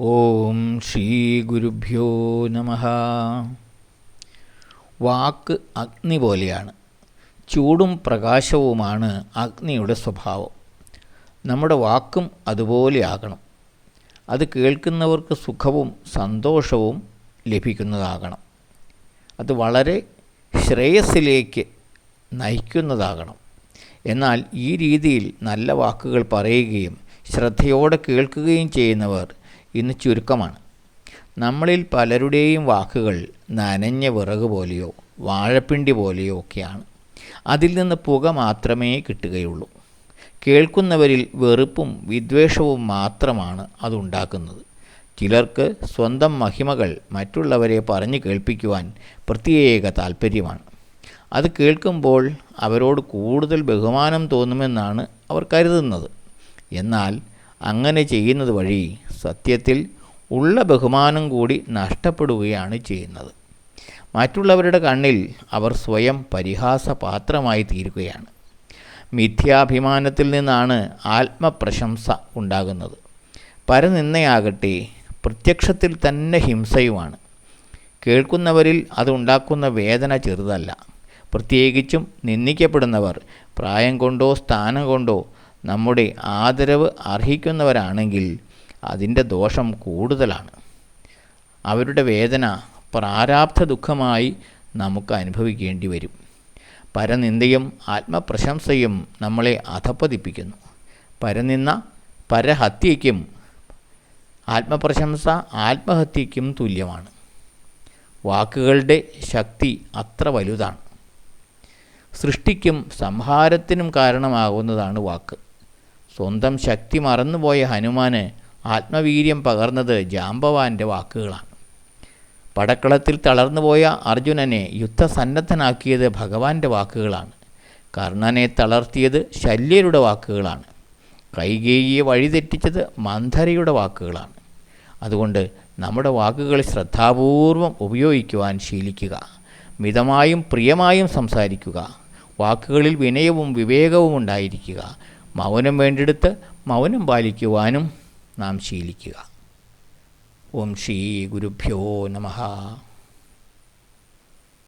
ഓം ശ്രീ ഗുരുഭ്യോ നമ. വാക്ക് അഗ്നി പോലെയാണ്. ചൂടും പ്രകാശവുമാണ് അഗ്നിയുടെ സ്വഭാവം. നമ്മുടെ വാക്കും അതുപോലെയാകണം അത് കേൾക്കുന്നവർക്ക് സുഖവും സന്തോഷവും ലഭിക്കുന്നതാകണം. അത് വളരെ ശ്രേയസ്സിലേക്ക് നയിക്കുന്നതാകണം. എന്നാൽ ഈ രീതിയിൽ നല്ല വാക്കുകൾ പറയുകയും ശ്രദ്ധയോടെ കേൾക്കുകയും ചെയ്യുന്നവർ ഇന്ന് ചുരുക്കമാണ്. നമ്മളിൽ പലരുടെയും വാക്കുകൾ നനഞ്ഞ വിറക് പോലെയോ വാഴപ്പിണ്ടി പോലെയോ ഒക്കെയാണ്. അതിൽ നിന്ന് പുക മാത്രമേ കിട്ടുകയുള്ളൂ. കേൾക്കുന്നവരിൽ വെറുപ്പും വിദ്വേഷവും മാത്രമാണ് അതുണ്ടാക്കുന്നത് ചിലർക്ക് സ്വന്തം മഹിമകൾ മറ്റുള്ളവരെ പറഞ്ഞു കേൾപ്പിക്കുവാൻ പ്രത്യേക താല്പര്യമാണ് അത് കേൾക്കുമ്പോൾ അവരോട് കൂടുതൽ ബഹുമാനം തോന്നുമെന്നാണ് അവർ കരുതുന്നത്. എന്നാൽ അങ്ങനെ ചെയ്യുന്നത് വഴി സത്യത്തിൽ ഉള്ള ബഹുമാനം കൂടി നഷ്ടപ്പെടുകയാണ് ചെയ്യുന്നത്. മറ്റുള്ളവരുടെ കണ്ണിൽ അവർ സ്വയം പരിഹാസപാത്രമായി തീരുകയാണ്. മിഥ്യാഭിമാനത്തിൽ നിന്നാണ് ആത്മപ്രശംസ ഉണ്ടാകുന്നത്. പരനിന്നയാകട്ടെ പ്രത്യക്ഷത്തിൽ തന്നെ ഹിംസയുമാണ്. കേൾക്കുന്നവരിൽ അതുണ്ടാക്കുന്ന വേദന ചെറുതല്ല. പ്രത്യേകിച്ചും നിന്ദിക്കപ്പെടുന്നവർ പ്രായം കൊണ്ടോ സ്ഥാനം കൊണ്ടോ നമ്മുടെ ആദരവ് അർഹിക്കുന്നവരാണെങ്കിൽ അതിന്റെ ദോഷം കൂടുതലാണ്. അവരുടെ വേദന പ്രാരാബ്ധ ദുഃഖമായി നമുക്ക് അനുഭവിക്കേണ്ടി വരും. പരനിന്ദയും ആത്മപ്രശംസയും നമ്മളെ അധപ്പതിപ്പിക്കുന്നു. പരനിന്ന പരഹത്യയ്ക്കും ആത്മപ്രശംസ ആത്മഹത്യയ്ക്കും തുല്യമാണ്. വാക്കുകളുടെ ശക്തി അത്ര വലുതാണ്. സൃഷ്ടിക്കും സംഹാരത്തിനും കാരണമാകുന്നതാണ് വാക്ക്. സ്വന്തം ശക്തി മറന്നുപോയ ഹനുമാന് ആത്മവീര്യം പകർന്നത് ജാമ്പവാന്റെ വാക്കുകളാണ്. പടക്കളത്തിൽ തളർന്നുപോയ അർജുനനെ യുദ്ധസന്നദ്ധനാക്കിയത് ഭഗവാന്റെ വാക്കുകളാണ്. കർണനെ തളർത്തിയത് ശല്യരുടെ വാക്കുകളാണ്. കൈകേയിയെ വഴിതെറ്റിച്ചത് മന്ധരയുടെ വാക്കുകളാണ്. അതുകൊണ്ട് നമ്മുടെ വാക്കുകൾ ശ്രദ്ധാപൂർവം ഉപയോഗിക്കുവാൻ ശീലിക്കുക മിതമായും പ്രിയമായും സംസാരിക്കുക വാക്കുകളിൽ വിനയവും വിവേകവും ഉണ്ടായിരിക്കുക മൗനം വേണ്ടെടുത്ത് മൗനം പാലിക്കുവാനും നാം ശീലിക്കുക. ഓം ശ്രീ ഗുരുഭ്യോ നമഃ.